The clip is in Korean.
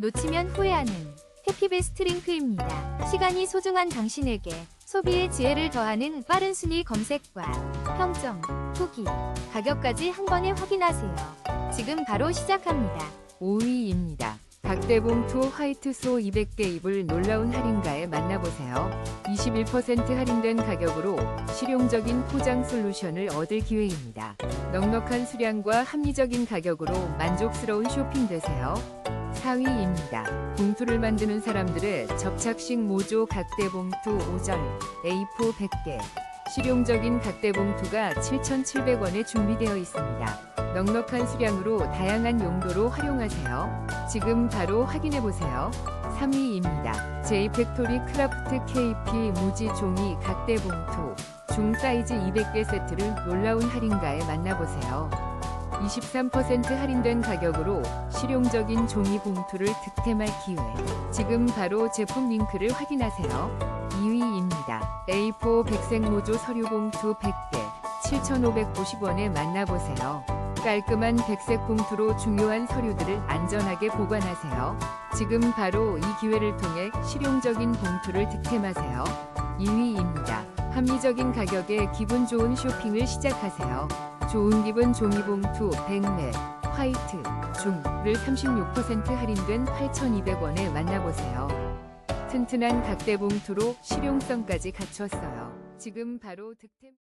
놓치면 후회하는 해피베스트 링크입니다. 시간이 소중한 당신에게 소비의 지혜를 더하는 빠른 순위 검색과 평점, 후기, 가격까지 한 번에 확인하세요. 지금 바로 시작합니다. 5위입니다. 각대봉투 화이트소 200개 입을 놀라운 할인가에 만나보세요. 21% 할인된 가격으로 실용적인 포장 솔루션을 얻을 기회입니다. 넉넉한 수량과 합리적인 가격으로 만족스러운 쇼핑 되세요. 4위입니다. 봉투를 만드는 사람들의 접착식 모조 각대봉투 5절 A4 100개 실용적인 각대봉투가 7,700원에 준비되어 있습니다. 넉넉한 수량으로 다양한 용도로 활용하세요. 지금 바로 확인해 보세요. 3위입니다. 제이팩토리 크라프트 KP 무지 종이 각대 봉투 중 사이즈 200개 세트를 놀라운 할인가에 만나보세요. 23% 할인된 가격으로 실용적인 종이 봉투를 득템할 기회. 지금 바로 제품 링크를 확인하세요. 2위입니다. A4 백색 모조 서류 봉투 100개 7,550원에 만나보세요. 깔끔한 백색 봉투로 중요한 서류들을 안전하게 보관하세요. 지금 바로 이 기회를 통해 실용적인 봉투를 득템하세요. 2위입니다. 합리적인 가격에 기분 좋은 쇼핑을 시작하세요. 좋은 기분 종이봉투 100렙 화이트 중을 36% 할인된 8,200원에 만나보세요. 튼튼한 각대봉투로 실용성까지 갖췄어요. 지금 바로 득템